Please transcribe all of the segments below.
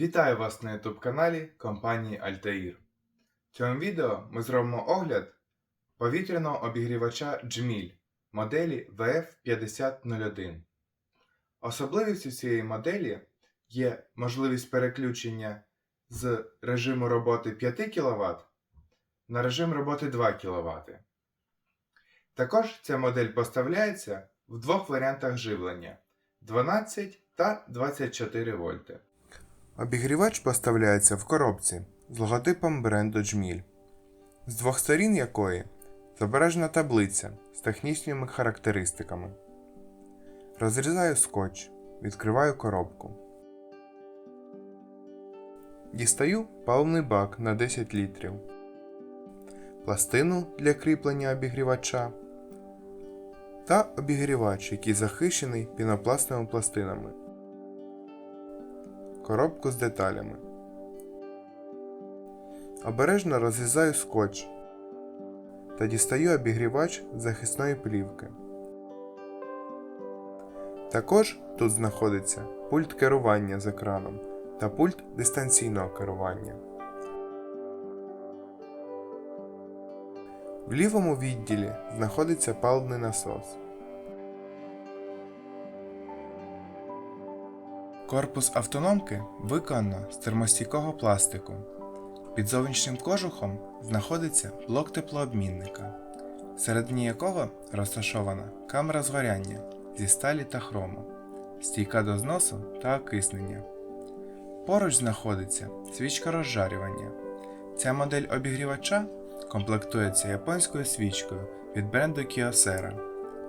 Вітаю вас на YouTube каналі компанії Altair. В цьому відео ми зробимо огляд повітряного обігрівача Джміль моделі VF5001. Особливістю цієї моделі є можливість переключення з режиму роботи 5 кВт на режим роботи 2 кВт. Також ця модель поставляється в двох варіантах живлення 12 та 24 вольти. Обігрівач поставляється в коробці з логотипом бренду Джміль, з двох сторін якої зображена таблиця з технічними характеристиками. Розрізаю скотч, відкриваю коробку. Дістаю паливний бак на 10 літрів, пластину для кріплення обігрівача та обігрівач, який захищений пінопластовими пластинами коробку з деталями. Обережно розрізаю скотч та дістаю обігрівач захисної плівки. Також тут знаходиться пульт керування з екраном та пульт дистанційного керування. В лівому відділі знаходиться паливний насос. Корпус автономки виконано з термостійкого пластику. Під зовнішнім кожухом знаходиться блок теплообмінника, всередині якого розташована камера згоряння зі сталі та хрому, стійка до зносу та окиснення. Поруч знаходиться свічка розжарювання. Ця модель обігрівача комплектується японською свічкою від бренду Kyocera.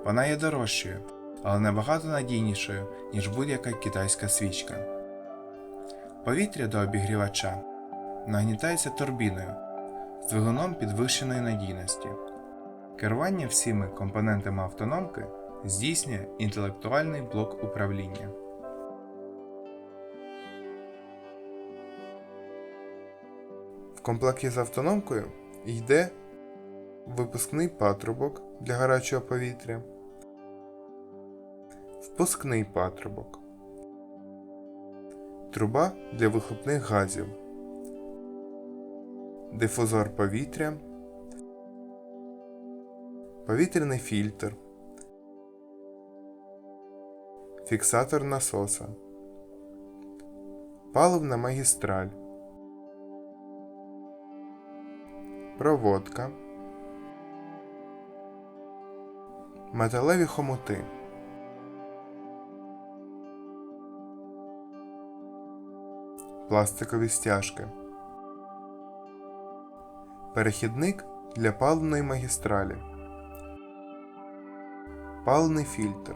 Вона є дорожчою але набагато надійнішою, ніж будь-яка китайська свічка. Повітря до обігрівача нагнітається турбіною з двигуном підвищеної надійності. Керування всіми компонентами автономки здійснює інтелектуальний блок управління. В комплекті з автономкою йде випускний патрубок для гарячого повітря впускний патрубок, труба для вихлопних газів, дифузор повітря, повітряний фільтр, фіксатор насоса, паливна магістраль, проводка, металеві хомути. Пластикові стяжки. Перехідник для паливної магістралі. Паливний фільтр.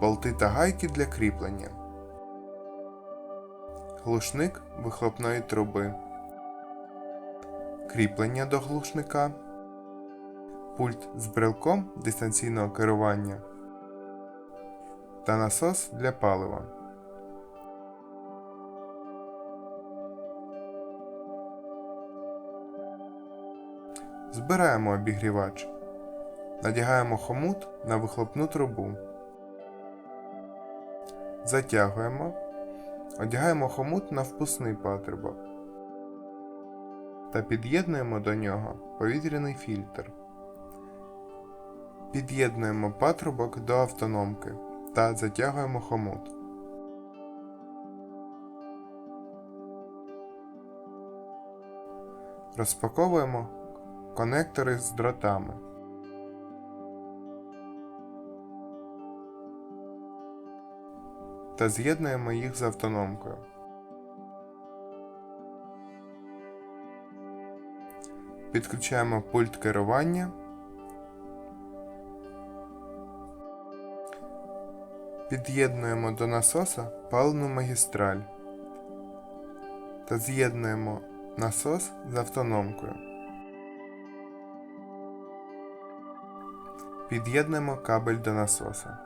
Болти та гайки для кріплення. Глушник вихлопної труби. Кріплення до глушника. Пульт з брелком дистанційного керування та насос для палива. Збираємо обігрівач. Надягаємо хомут на вихлопну трубу. Затягуємо. Одягаємо хомут на впускний патрубок. Та під'єднуємо до нього повітряний фільтр. Під'єднуємо патрубок до автономки та затягуємо хомут. Розпаковуємо конектори з дротами. Та з'єднуємо їх з автономкою. Підключаємо пульт керування. Під'єднуємо до насоса паливну магістраль та з'єднуємо насос з автономкою. Під'єднуємо кабель до насоса.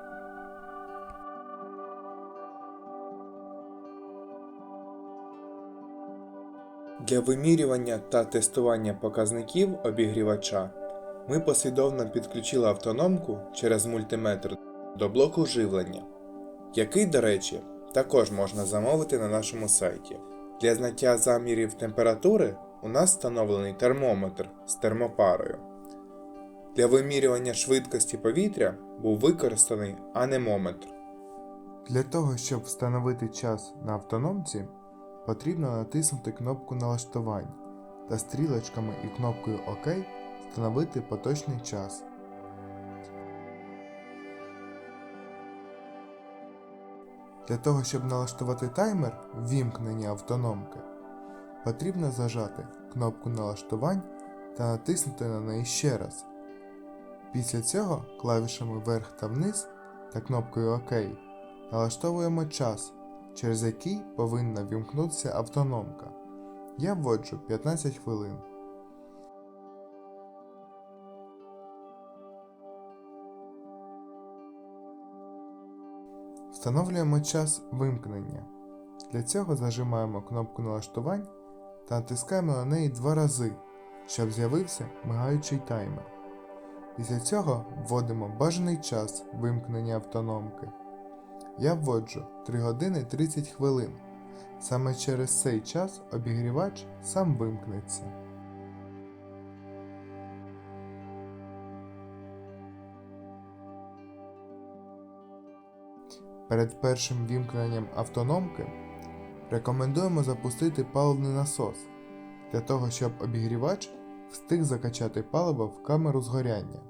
Для вимірювання та тестування показників обігрівача ми послідовно підключили автономку через мультиметр до блоку живлення, який, до речі, також можна замовити на нашому сайті. Для зняття замірів температури у нас встановлений термометр з термопарою. Для вимірювання швидкості повітря був використаний анемометр. Для того, щоб встановити час на автономці, потрібно натиснути кнопку налаштувань та стрілочками і кнопкою ОК встановити поточний час. Для того, щоб налаштувати таймер ввімкнення автономки, потрібно зажати кнопку налаштувань та натиснути на неї ще раз. Після цього клавішами вверх та вниз та кнопкою ОК налаштовуємо час, через який повинна вімкнутися автономка. Я вводжу 15 хвилин. Встановлюємо час вимкнення. Для цього зажимаємо кнопку налаштувань та натискаємо на неї два рази, щоб з'явився мигаючий таймер. Після цього вводимо бажаний час вимкнення автономки. Я вводжу 3 години 30 хвилин. Саме через цей час обігрівач сам вимкнеться. Перед першим вімкненням автономки рекомендуємо запустити паливний насос для того, щоб обігрівач встиг закачати паливо в камеру згоряння.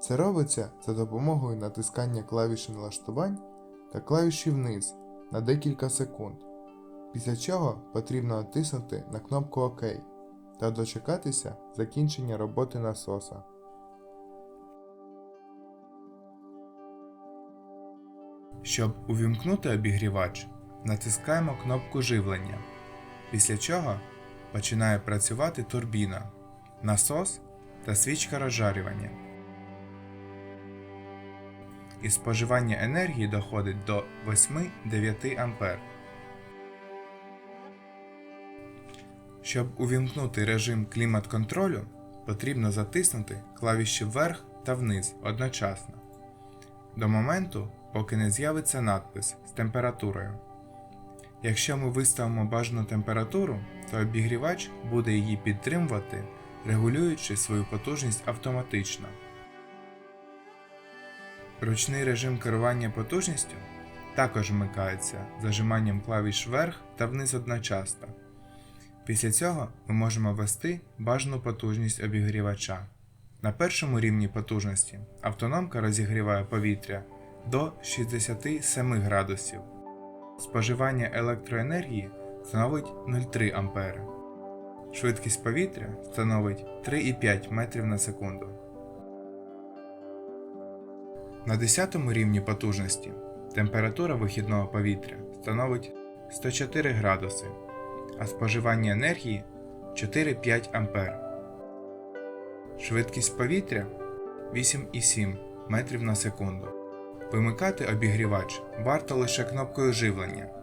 Це робиться за допомогою натискання клавіші налаштувань та клавіші вниз на декілька секунд, після чого потрібно натиснути на кнопку ОК та дочекатися закінчення роботи насоса. Щоб увімкнути обігрівач, натискаємо кнопку живлення, після чого починає працювати турбіна, насос та свічка розжарювання. І споживання енергії доходить до 8-9 А. Щоб увімкнути режим клімат-контролю, потрібно затиснути клавіші вверх та вниз одночасно до моменту, поки не з'явиться надпис з температурою. Якщо ми виставимо бажану температуру, то обігрівач буде її підтримувати, регулюючи свою потужність автоматично. Ручний режим керування потужністю також вмикається зажиманням клавіш вверх та вниз одночасно. Після цього ми можемо ввести бажану потужність обігрівача. На першому рівні потужності автономка розігріває повітря до 67 градусів. Споживання електроенергії становить 0,3 А. Швидкість повітря становить 3,5 метрів на секунду. На 10 рівні потужності температура вихідного повітря становить 104 градуси, а споживання енергії 4,5 А. Швидкість повітря 8,7 метрів на секунду. Вимикати обігрівач варто лише кнопкою живлення.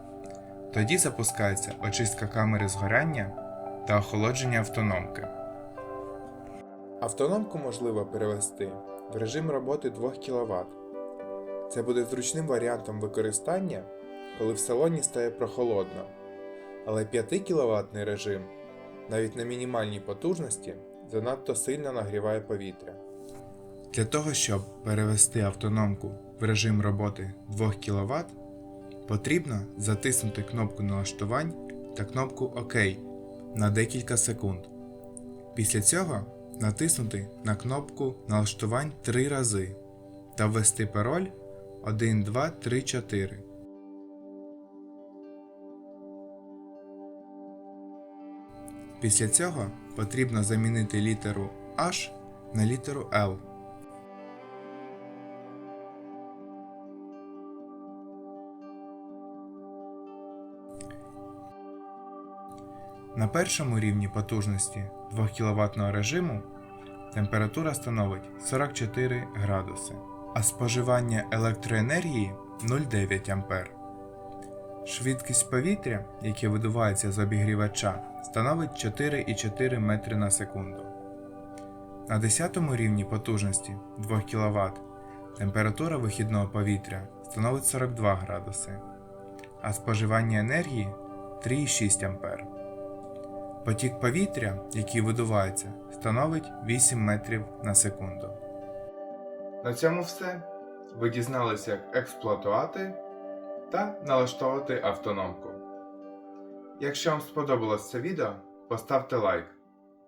Тоді запускається очистка камери згоряння та охолодження автономки. Автономку можливо перевести в режим роботи 2 кВт. Це буде зручним варіантом використання, коли в салоні стає прохолодно. Але 5 кВт режим навіть на мінімальній потужності занадто сильно нагріває повітря. Для того, щоб перевести автономку в режим роботи 2 кВт, потрібно затиснути кнопку налаштувань та кнопку ОК на декілька секунд. Після цього натиснути на кнопку налаштувань 3 рази та ввести пароль 1234. Після цього потрібно замінити літеру H на літеру L. На першому рівні потужності 2 кВт режиму температура становить 44 градуси, а споживання електроенергії 0,9 А. Швидкість повітря, яке видувається з обігрівача, становить 4,4 метри на секунду. На 10 рівні потужності 2 кВт температура вихідного повітря становить 42 градуси, а споживання енергії 3,6 А. Потік повітря, який видувається, становить 8 метрів на секунду. На цьому все. Ви дізналися, як експлуатувати та налаштовувати автономку. Якщо вам сподобалось це відео, поставте лайк,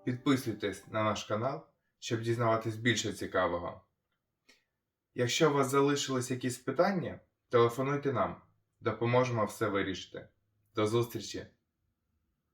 підписуйтесь на наш канал, щоб дізнаватись більше цікавого. Якщо у вас залишились якісь питання, телефонуйте нам, допоможемо все вирішити. До зустрічі!